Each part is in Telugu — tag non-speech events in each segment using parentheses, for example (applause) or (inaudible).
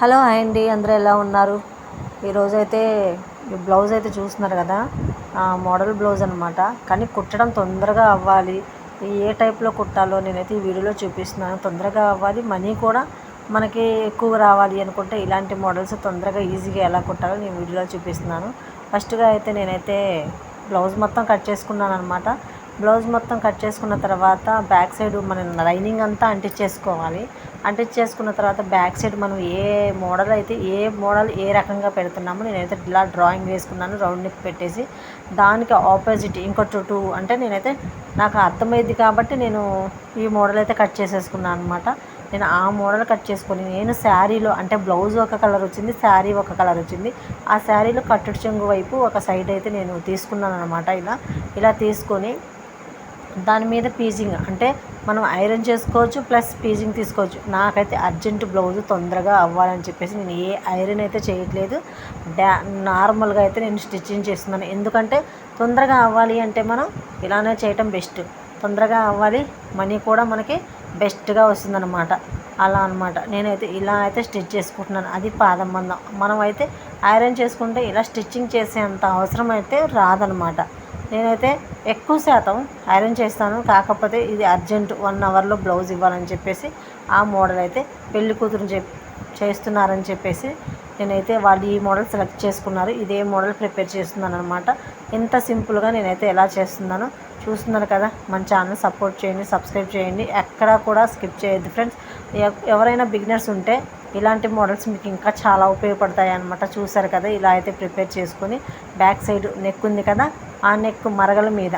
హలో హాయ్ అండి. అందరూ ఎలా ఉన్నారు? ఈరోజైతే ఈ బ్లౌజ్ అయితే చూస్తున్నారు కదా? మోడల్ బ్లౌజ్ అనమాట కానీ కుట్టడం తొందరగా అవ్వాలి. ఏ టైప్లో కుట్టాలో నేనైతే ఈ వీడియోలో చూపిస్తున్నాను. తొందరగా అవ్వాలి. మనీ కూడా మనకి ఎక్కువ రావాలి అనుకుంటే ఇలాంటి మోడల్స్ తొందరగా ఈజీగా ఎలా కుట్టాలో నేను వీడియోలో చూపిస్తున్నాను. ఫస్ట్గా అయితే నేనైతే బ్లౌజ్ మొత్తం కట్ చేసుకున్నాను అనమాట బ్లౌజ్ మొత్తం కట్ చేసుకున్న తర్వాత బ్యాక్ సైడ్ మనం లైనింగ్ అంతా అంటించేసుకోవాలి. అంటించేసుకున్న తర్వాత బ్యాక్ సైడ్ మనం ఏ మోడల్ అయితే ఏ మోడల్ ఏ రకంగా పెడుతున్నామో నేనైతే ఇలా డ్రాయింగ్ వేసుకున్నాను రౌండ్ నెక్ పెట్టేసి. దానికి ఆపోజిట్ ఇంకో టూ అంటే నేనైతే నాకు అర్థమైంది కాబట్టి నేను ఈ మోడల్ అయితే కట్ చేసేసుకున్నాను అనమాట నేను ఆ మోడల్ కట్ చేసుకొని నేను శారీలో అంటే బ్లౌజ్ ఒక కలర్ వచ్చింది శారీ ఒక కలర్ వచ్చింది. ఆ శారీలో కట్టుడు చెంగు వైపు ఒక సైడ్ అయితే నేను తీసుకున్నాను అనమాట ఇలా. ఇలా తీసుకొని దాని మీద పీజింగ్ అంటే మనం ఐరన్ చేసుకోవచ్చు ప్లస్ పీజింగ్ తీసుకోవచ్చు. నాకైతే అర్జెంట్ బ్లౌజ్ తొందరగా అవ్వాలని చెప్పేసి నేను ఏ ఐరన్ అయితే చేయట్లేదు డా నార్మల్గా అయితే నేను స్టిచ్చింగ్ చేస్తున్నాను. ఎందుకంటే తొందరగా అవ్వాలి అంటే మనం ఇలానే చేయటం బెస్ట్. తొందరగా అవ్వాలి మనీ కూడా మనకి బెస్ట్గా వస్తుందన్నమాట. అలా అనమాట నేనైతే ఇలా అయితే స్టిచ్ చేసుకుంటున్నాను. అది పాదం మందం. మనం అయితే ఐరన్ చేసుకుంటే ఇలా స్టిచ్చింగ్ చేసేంత అవసరం అయితే రాదనమాట నేనైతే ఎక్కువ శాతం ఐరన్ చేస్తాను. కాకపోతే ఇది అర్జెంట్ వన్ అవర్లో బ్లౌజ్ ఇవ్వాలని చెప్పేసి ఆ మోడల్ అయితే పెళ్ళి కూతురు చెప్ చేస్తున్నారని చెప్పేసి నేనైతే వాళ్ళు ఈ మోడల్ సెలెక్ట్ చేసుకున్నారు. ఇదే మోడల్ ప్రిపేర్ చేస్తున్నాను అనమాట ఇంత సింపుల్గా నేనైతే ఎలా చేస్తున్నానో చూస్తున్నారు కదా. మన ఛానల్ సపోర్ట్ చేయండి సబ్స్క్రైబ్ చేయండి. ఎక్కడా కూడా స్కిప్ చేయొద్దు ఫ్రెండ్స్. ఎవరైనా బిగినర్స్ ఉంటే ఇలాంటి మోడల్స్ మీకు ఇంకా చాలా ఉపయోగపడతాయి అనమాట చూసారు కదా ఇలా అయితే ప్రిపేర్ చేసుకొని బ్యాక్ సైడ్ నెక్ ఉంది కదా. ఆ నెక్ మరగల మీద.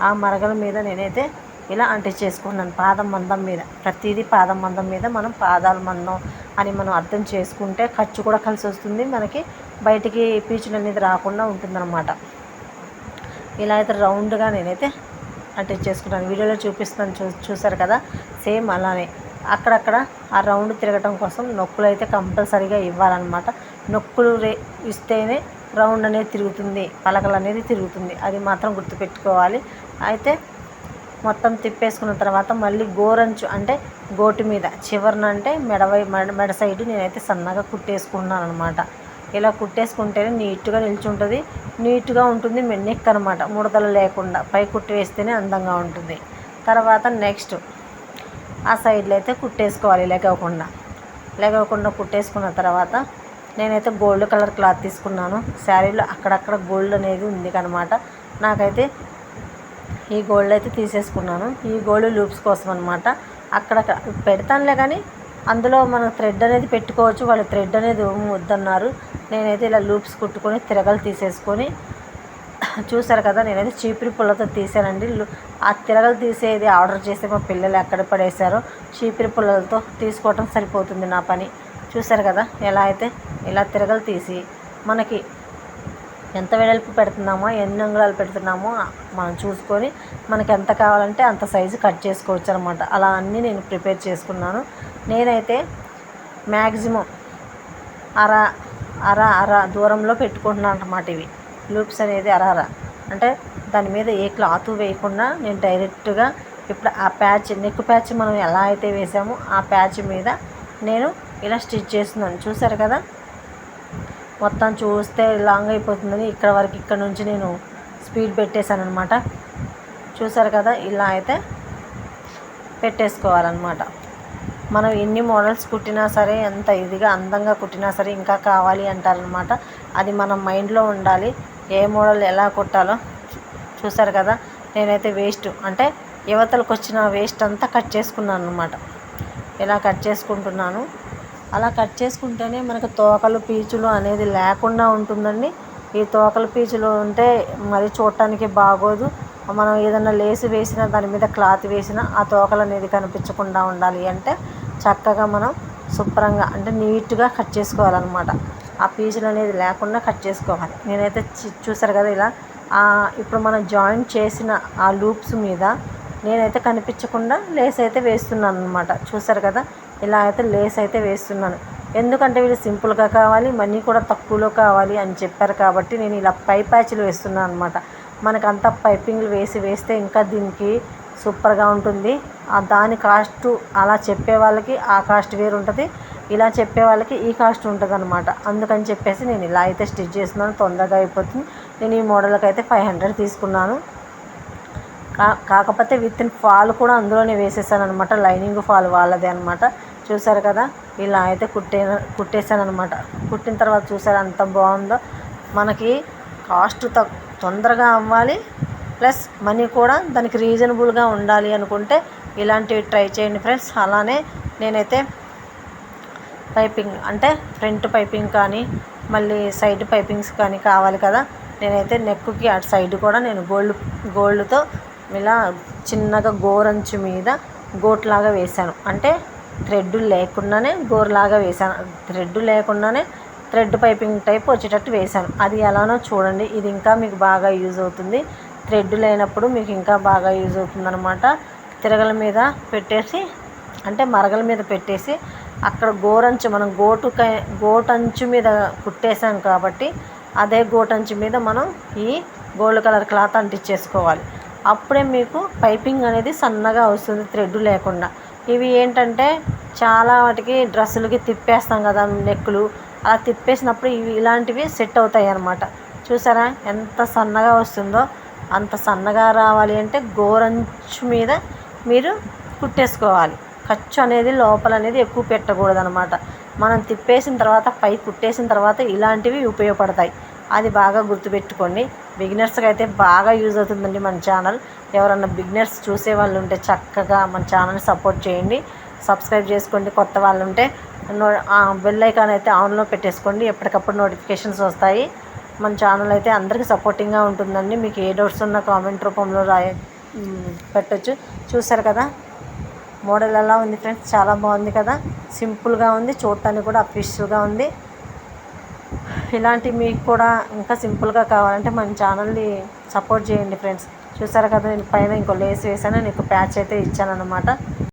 ఆ మరగల మీద నేనైతే ఇలా అంటించేసుకున్నాను పాదం మందం మీద. ప్రతిదీ పాదం మందం మీద మనం పాదాల మందం అని మనం అర్థం చేసుకుంటే ఖర్చు కూడా కలిసి వస్తుంది. మనకి బయటికి పీచులు అనేది రాకుండా ఉంటుందన్నమాట. ఇలా అయితే రౌండ్గా నేనైతే అంటించేసుకున్నాను వీడియోలో చూపిస్తాను. చూ చూసారు కదా? సేమ్ అలానే. అక్కడక్కడ ఆ రౌండ్ తిరగటం కోసం నొక్కులు అయితే కంపల్సరీగా ఇవ్వాలన్నమాట. నొక్కులు రే ఇస్తేనే రౌండ్ అనేది తిరుగుతుంది పలకలు అనేది తిరుగుతుంది. అది మాత్రం గుర్తుపెట్టుకోవాలి. అయితే మొత్తం తిప్పేసుకున్న తర్వాత మళ్ళీ గోరంచు అంటే గోటు మీద చివరన అంటే మెడవై మెడ మెడ సైడ్ నేనైతే సన్నగా కుట్టేసుకున్నాను అనమాట ఇలా కుట్టేసుకుంటేనే నీట్గా నిల్చుంటుంది. నీట్గా ఉంటుంది నెక్ అనమాట ముడతలు లేకుండా పై కుట్టి వేస్తేనే అందంగా ఉంటుంది. తర్వాత నెక్స్ట్ ఆ సైడ్లో అయితే కుట్టేసుకోవాలి లెగవకుండా. లెగవకుండా కుట్టేసుకున్న తర్వాత నేనైతే గోల్డ్ కలర్ క్లాత్ తీసుకున్నాను. శారీలో అక్కడక్కడ గోల్డ్ అనేది ఉంది అనమాట నాకైతే ఈ గోల్డ్ అయితే తీసేసుకున్నాను. ఈ గోల్డ్ లూప్స్ కోసం అనమాట అక్కడ పెడతానులే కానీ అందులో మనం థ్రెడ్ అనేది పెట్టుకోవచ్చు. వాళ్ళు థ్రెడ్ అనేది వద్దన్నారు. నేనైతే ఇలా లూప్స్ కుట్టుకొని తిరగలు తీసేసుకొని (coughs) చూసారు కదా నేనైతే చీపురి పుల్లతో తీసానండి. ఆ తిరగలు తీసేది ఆర్డర్ చేస్తే మా పిల్లలు ఎక్కడ పడేశారో చీపురి పుల్లలతో తీసుకోవటం సరిపోతుంది నా పని. చూసారు కదా? ఎలా అయితే ఇలా తిరగలు తీసి మనకి ఎంత వెడల్పు పెడుతున్నామో ఎన్ని అంగుళాలు పెడుతున్నామో మనం చూసుకొని మనకి ఎంత కావాలంటే అంత సైజు కట్ చేసుకోవచ్చు అనమాట అలా అన్నీ నేను ప్రిపేర్ చేసుకున్నాను. నేనైతే మ్యాక్సిమం అర అర అర దూరంలో పెట్టుకుంటున్నాను అనమాట ఇవి. లూప్స్ అనేది అర అర. అంటే దాని మీద ఏ క్లాత్ వేయకుండా నేను డైరెక్ట్గా ఇప్పుడు ఆ ప్యాచ్ నెక్ ప్యాచ్ మనం ఎలా అయితే వేసామో ఆ ప్యాచ్ మీద నేను ఇలా స్టిచ్ చేస్తున్నాను. చూసారు కదా? మొత్తం చూస్తే లాంగ్ అయిపోతుందని ఇక్కడ వరకు ఇక్కడ నుంచి నేను స్పీడ్ పెట్టేశాను అనమాట చూసారు కదా? ఇలా అయితే పెట్టేసుకోవాలన్నమాట. మనం ఎన్ని మోడల్స్ కుట్టినా సరే ఎంత ఇదిగా అందంగా కుట్టినా సరే ఇంకా కావాలి అంటారనమాట అది మన మైండ్లో ఉండాలి. ఏ మోడల్ ఎలా కుట్టాలో చూసారు కదా? నేనైతే వేస్ట్. అంటే యువతలకు వచ్చిన వేస్ట్ అంతా కట్ చేసుకున్నాను అనమాట ఇలా కట్ చేసుకుంటున్నాను. అలా కట్ చేసుకుంటేనే మనకు తోకలు పీచులు అనేది లేకుండా ఉంటుందండి. ఈ తోకలు పీచులు ఉంటే మరి చూడటానికి బాగోదు. మనం ఏదైనా లేసు వేసినా దాని మీద క్లాత్ వేసినా ఆ తోకలు అనేది కనిపించకుండా ఉండాలి అంటే చక్కగా మనం శుభ్రంగా అంటే నీట్గా కట్ చేసుకోవాలన్నమాట. ఆ పీచులు అనేది లేకుండా కట్ చేసుకోవాలి. నేనైతే చూసారు కదా ఇలా. ఇప్పుడు మనం జాయింట్ చేసిన ఆ లూప్స్ మీద నేనైతే కనిపించకుండా లేస్ అయితే వేస్తున్నాను అనమాట చూసారు కదా? ఇలా అయితే లేస్ అయితే వేస్తున్నాను. ఎందుకంటే వీళ్ళు సింపుల్గా కావాలి మనీ కూడా తక్కువలో కావాలి అని చెప్పారు కాబట్టి నేను ఇలా పై ప్యాచ్లు వేస్తున్నాను అనమాట మనకంతా పైపింగ్లు వేసి వేస్తే ఇంకా దీనికి సూపర్గా ఉంటుంది. ఆ దాని కాస్ట్ అలా చెప్పే వాళ్ళకి ఆ కాస్ట్ వేరు ఉంటుంది. ఇలా చెప్పే వాళ్ళకి ఈ కాస్ట్ ఉంటుంది అనమాట అందుకని చెప్పేసి నేను ఇలా అయితే స్టిచ్ చేస్తున్నాను. తొందరగా అయిపోతుంది. నేను ఈ మోడల్కి అయితే ఫైవ్ హండ్రెడ్ తీసుకున్నాను. కా కాకపోతే విత్ ఇన్ ఫాల్ కూడా అందులోనే వేసేసాను అనమాట లైనింగ్ ఫాల్ వాళ్ళదే అనమాట చూసారు కదా? ఇలా అయితే కుట్టే కుట్టేశాను అనమాట కుట్టిన తర్వాత చూసారు అంత బాగుందో? మనకి కాస్ట్ తొందరగా అవ్వాలి. ప్లస్ మనీ కూడా దానికి రీజనబుల్గా ఉండాలి అనుకుంటే ఇలాంటివి ట్రై చేయండి ఫ్రెండ్స్ అలానే నేనైతే పైపింగ్ అంటే ఫ్రంట్ పైపింగ్ కానీ మళ్ళీ సైడ్ పైపింగ్స్ కానీ కావాలి కదా. నేనైతే నెక్కి అటు సైడ్ కూడా నేను గోల్డ్ గోల్డ్తో ఇలా చిన్నగా గోరంచు మీద గోట్లాగా వేశాను. అంటే థ్రెడ్ లేకుండానే గోరులాగా వేశాను. థ్రెడ్ లేకుండానే థ్రెడ్ పైపింగ్ టైప్ వచ్చేటట్టు వేశాను. అది ఎలానో చూడండి. ఇది ఇంకా మీకు బాగా యూజ్ అవుతుంది. థ్రెడ్ లేనప్పుడు మీకు ఇంకా బాగా యూజ్ అవుతుంది అనమాట తిరగల మీద పెట్టేసి అంటే మరగల మీద పెట్టేసి అక్కడ గోరంచు మనం గోటు గోటంచు మీద కుట్టేసాం కాబట్టి అదే గోటంచు మీద మనం ఈ గోల్డ్ కలర్ క్లాత్ అంటించేసుకోవాలి. అప్పుడే మీకు పైపింగ్ అనేది సన్నగా వస్తుంది థ్రెడ్ లేకుండా. ఇవి ఏంటంటే చాలా వాటికి డ్రెస్సులకి తిప్పేస్తాం కదా నెక్కులు. అలా తిప్పేసినప్పుడు ఇవి ఇలాంటివి సెట్ అవుతాయి అన్నమాట. చూసారా ఎంత సన్నగా వస్తుందో? అంత సన్నగా రావాలి అంటే గోరంచు మీద మీరు కుట్టేసుకోవాలి. ఖర్చు అనేది లోపల అనేది ఎక్కువ పెట్టకూడదు అనమాట మనం తిప్పేసిన తర్వాత పై కుట్టేసిన తర్వాత ఇలాంటివి ఉపయోగపడతాయి. అది బాగా గుర్తుపెట్టుకోండి. బిగినర్స్కి అయితే బాగా యూజ్ అవుతుందండి మన ఛానల్. ఎవరన్నా బిగినర్స్ చూసే వాళ్ళు ఉంటే చక్కగా మన ఛానల్ని సపోర్ట్ చేయండి. సబ్స్క్రైబ్ చేసుకోండి కొత్త వాళ్ళు ఉంటే. బెల్ ఐకాన్ అయితే ఆన్లో పెట్టేసుకోండి. ఎప్పటికప్పుడు నోటిఫికేషన్స్ వస్తాయి. మన ఛానల్ అయితే అందరికీ సపోర్టింగ్గా ఉంటుందండి. మీకు ఏ డౌట్స్ ఉన్నా కామెంట్ రూపంలో రాయ పెట్టచ్చు. చూసారు కదా? మోడల్ ఎలా ఉంది ఫ్రెండ్స్? చాలా బాగుంది కదా? సింపుల్గా ఉంది. చూడటానికి కూడా అఫీషియల్గా ఉంది. ఇలాంటి మీకు కూడా ఇంకా సింపుల్గా కావాలంటే మన ఛానల్ని సపోర్ట్ చేయండి ఫ్రెండ్స్. చూసారు కదా నేను పైన ఇంకో లేస్ వేసాను నీకు ప్యాచ్ అయితే ఇచ్చాను అనమాట